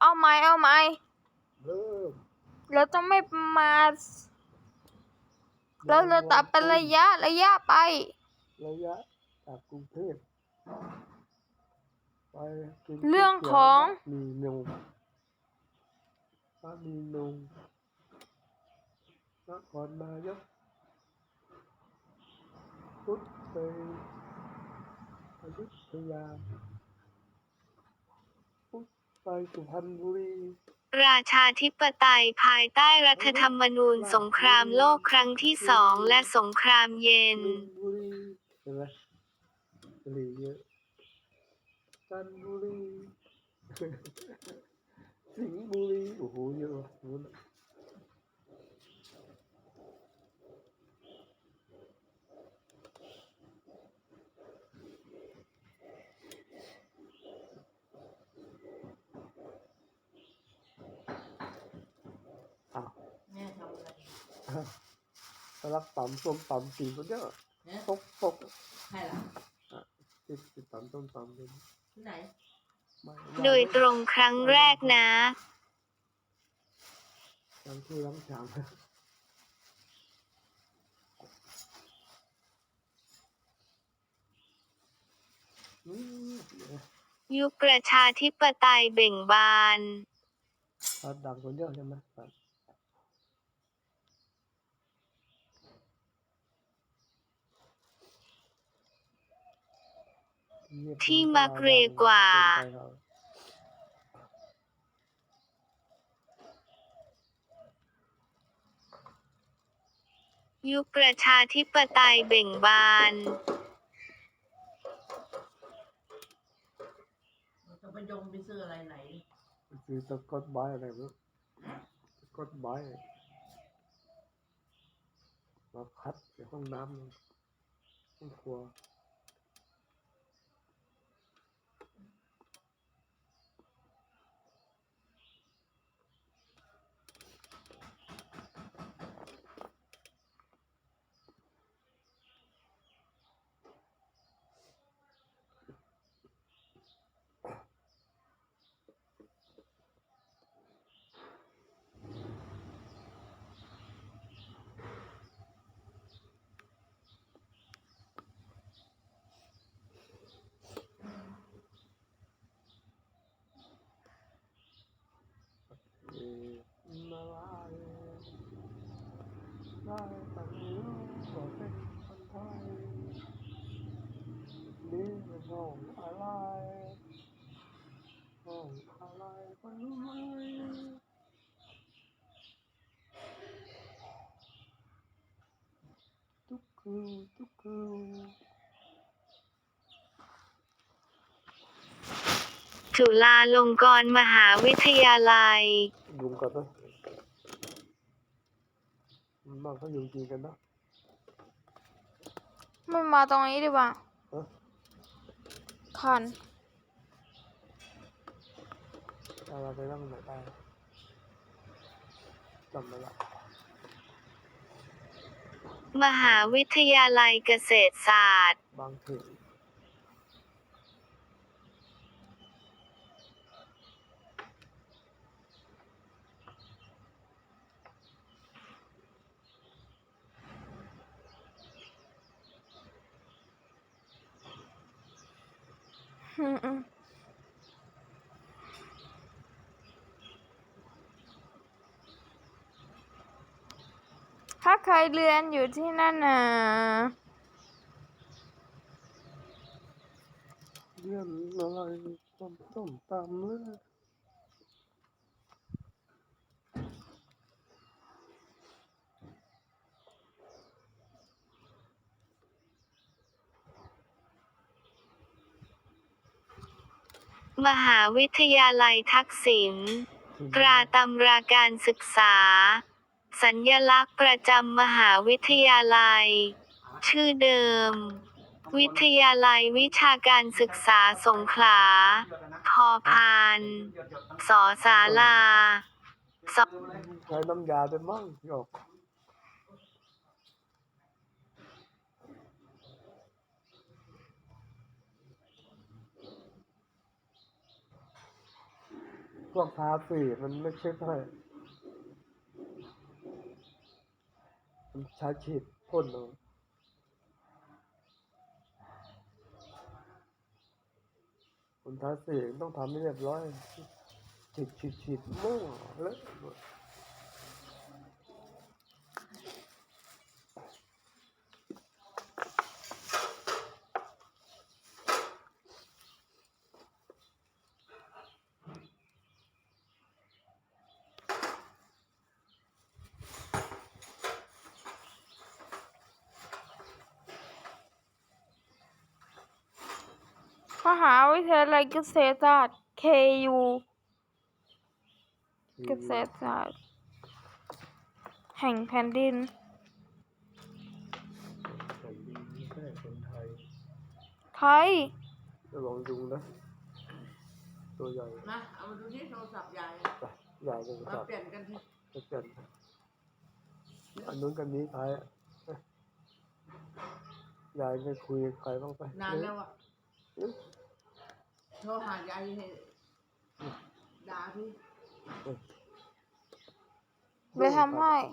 เอาไหมเอาไหมเริ่มเราต้องไม่ประมาทแล้วเราตัดเป็นระยะระยะไประยะจากกรุงเทพไปกินเรื่องของมีนงบ้านมีนงนครนายกพุทธไปอยุธยาพุทธ ไปสุพรรณบุรีราชาธิปไตยภายใต้รัฐธรรมนูญสงครามโลกครั้งที่สองและสงครามเย็นมินบุรีใช่ไหมบุรีเยอะจันทบุรีสิงห์บุรีโอ้โหเยอะว่ะโอ้โห อ้าว แม่ทำอะไร ไป รับตำส้มตำกินก็เยอะเนี่ยตกตกใครล่ะติดติดตำส้มตำเป็นที่ไหนไม่โดยตรงครั้งแรกนะล้างถ้วยล้างชามอืมเดี๋ยวยุคประชาธิปไตยเบ่งบานตัดดังคนเยอะใช่ไหมตัดเงียบ ที่มักเรกว่าเกินไปครับยุคประชาธิปไตยเบ่งบาน จะไปยงไปซื้ออะไรไหน คือตะกดใบอะไรมั้งตะกดใบมาคัดในห้องน้ำห้องครัว เอ่อมาลาย ได้ตั้งรู้ก็เป็นคนไทยนี่เป็นห้องอะไรห้องอะไรก็รู้ไหมทุกคืนทุกคืน จุฬาลงกรณ์มหาวิทยาลัยยุงกันนะ มันบ้างเขายุงกินกันนะไม่มาตรงนี้ดีกว่าฮะคันเอาเราไปนั่งไหนได้จำไม่ได้มหาวิทยาลัยเกษตรศาสตร์ บางถึงอื ถ้าใครเรียนอยู่ที่นั่นน่ะเรียนอะไรต้มต้มตำเลย มหาวิทยาลัยทักษิณตราตำราการศึกษา สัญญลักษณ์ประจำมหาวิทยาลัย ชื่อเดิม วิทยาลัยวิชาการศึกษาสงขลา พอพาน สอสาลาสใช้น้ำยาด้วยมั้งหยอก พวกทาสีมันไม่เช็คให้มันใช้ฉีดพ่นเอาคนทาสีต้องทำให้เรียบร้อยฉีดฉีดฉีดมั่วเลอะ หมดมหาวิทยาลัยเกษตรศาสตร์ KU เกษตรศาสตร์ แห่งแผ่นดิน แผ่นดินไม่ใช่คนไทยไทยระวังยุงนะ ตัวใหญ่มาเอามาดูที่โทรศัพท์ยายไปใหญ่เลยมาสัตว์เปลี่ยนกันที่จะเปลี่ยนอันนู้นกันนี้ท้ายอะยายไปคุยกับใครบ้างไปนานแล้วอะเอ๊ะ โทรหายายให้ด่าพี่ ไปทำให้